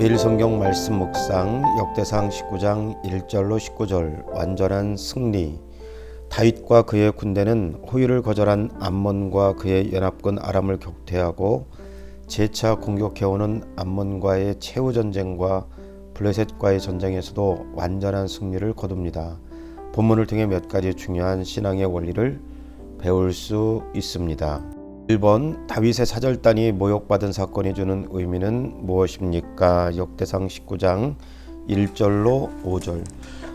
매일 성경 말씀 묵상 역대상 19장 1절로 19절 완전한 승리 다윗과 그의 군대는 호위를 거절한 암몬과 그의 연합군 아람을 격퇴하고 재차 공격해오는 암몬과의 최후 전쟁과 블레셋과의 전쟁에서도 완전한 승리를 거둡니다. 본문을 통해 몇 가지 중요한 신앙의 원리를 배울 수 있습니다. 1번 다윗의 사절단이 모욕받은 사건이 주는 의미는 무엇입니까? 역대상 19장 1절로 5절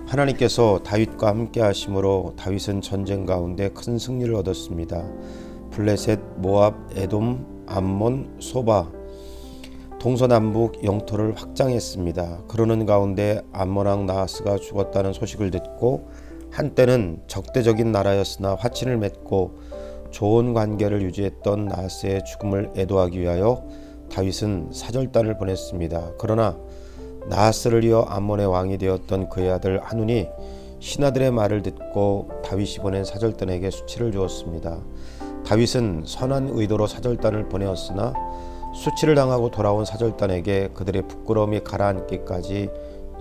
하나님께서 다윗과 함께 하심으로 다윗은 전쟁 가운데 큰 승리를 얻었습니다. 블레셋, 모압, 에돔, 암몬, 소바 동서남북 영토를 확장했습니다. 그러는 가운데 암몬 왕 나하스가 죽었다는 소식을 듣고 한때는 적대적인 나라였으나 화친을 맺고 좋은 관계를 유지했던 나하스의 죽음을 애도하기 위하여 다윗은 사절단을 보냈습니다. 그러나 나하스를 이어 암몬의 왕이 되었던 그의 아들 한운이 신하들의 말을 듣고 다윗이 보낸 사절단에게 수치를 주었습니다. 다윗은 선한 의도로 사절단을 보내었으나 수치를 당하고 돌아온 사절단에게 그들의 부끄러움이 가라앉기까지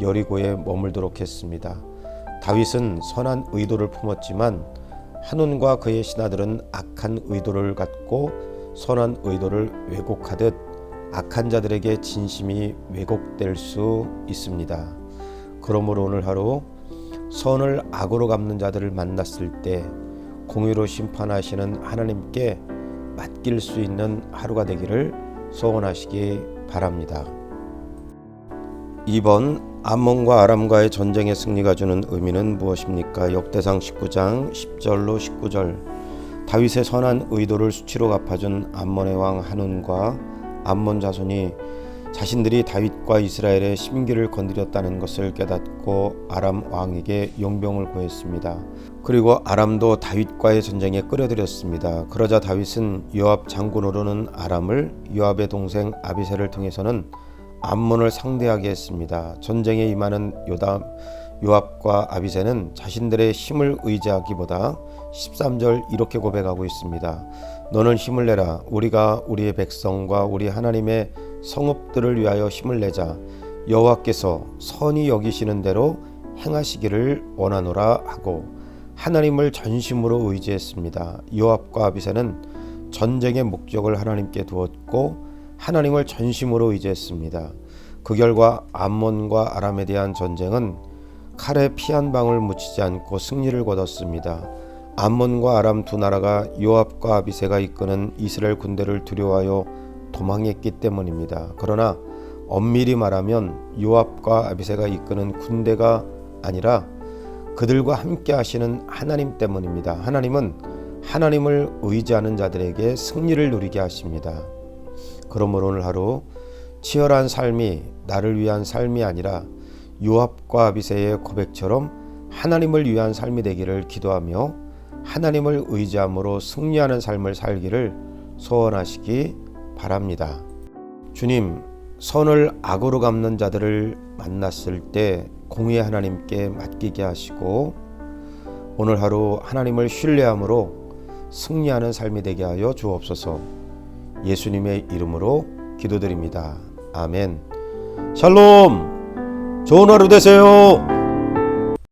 여리고에 머물도록 했습니다. 다윗은 선한 의도를 품었지만 한운과 그의 신하들은 악한 의도를 갖고 선한 의도를 왜곡하듯 악한 자들에게 진심이 왜곡될 수 있습니다. 그러므로 오늘 하루 선을 악으로 갚는 자들을 만났을 때 공의로 심판하시는 하나님께 맡길 수 있는 하루가 되기를 소원하시기 바랍니다. 2번 암몬과 아람과의 전쟁의 승리가 주는 의미는 무엇입니까? 역대상 19장 10절로 19절 다윗의 선한 의도를 수치로 갚아준 암몬의 왕 한운과 암몬 자손이 자신들이 다윗과 이스라엘의 심기를 건드렸다는 것을 깨닫고 아람 왕에게 용병을 구했습니다. 그리고 아람도 다윗과의 전쟁에 끌어들였습니다. 그러자 다윗은 요압 장군으로는 아람을 요압의 동생 아비세를 통해서는 암몬을 상대하게 했습니다. 전쟁에 임하는 요담 요압과 아비세는 자신들의 힘을 의지하기보다 13절 이렇게 고백하고 있습니다. 너는 힘을 내라. 우리가 우리의 백성과 우리 하나님의 성읍들을 위하여 힘을 내자. 여호와께서 선히 여기시는 대로 행하시기를 원하노라 하고 하나님을 전심으로 의지했습니다. 요압과 아비세는 전쟁의 목적을 하나님께 두었고 하나님을 전심으로 의지했습니다. 그 결과 암몬과 아람에 대한 전쟁은 칼에 피 한 방울 묻히지 않고 승리를 거뒀습니다. 암몬과 아람 두 나라가 요압과 아비세가 이끄는 이스라엘 군대를 두려워하여 도망했기 때문입니다. 그러나 엄밀히 말하면 요압과 아비세가 이끄는 군대가 아니라 그들과 함께 하시는 하나님 때문입니다. 하나님은 하나님을 의지하는 자들에게 승리를 누리게 하십니다. 그러므로 오늘 하루 치열한 삶이 나를 위한 삶이 아니라 요압과 아비세의 고백처럼 하나님을 위한 삶이 되기를 기도하며 하나님을 의지함으로 승리하는 삶을 살기를 소원하시기 바랍니다. 주님, 선을 악으로 갚는 자들을 만났을 때 공의 하나님께 맡기게 하시고 오늘 하루 하나님을 신뢰함으로 승리하는 삶이 되게 하여 주옵소서. 예수님의 이름으로 기도드립니다. 아멘. 샬롬. 좋은 하루 되세요.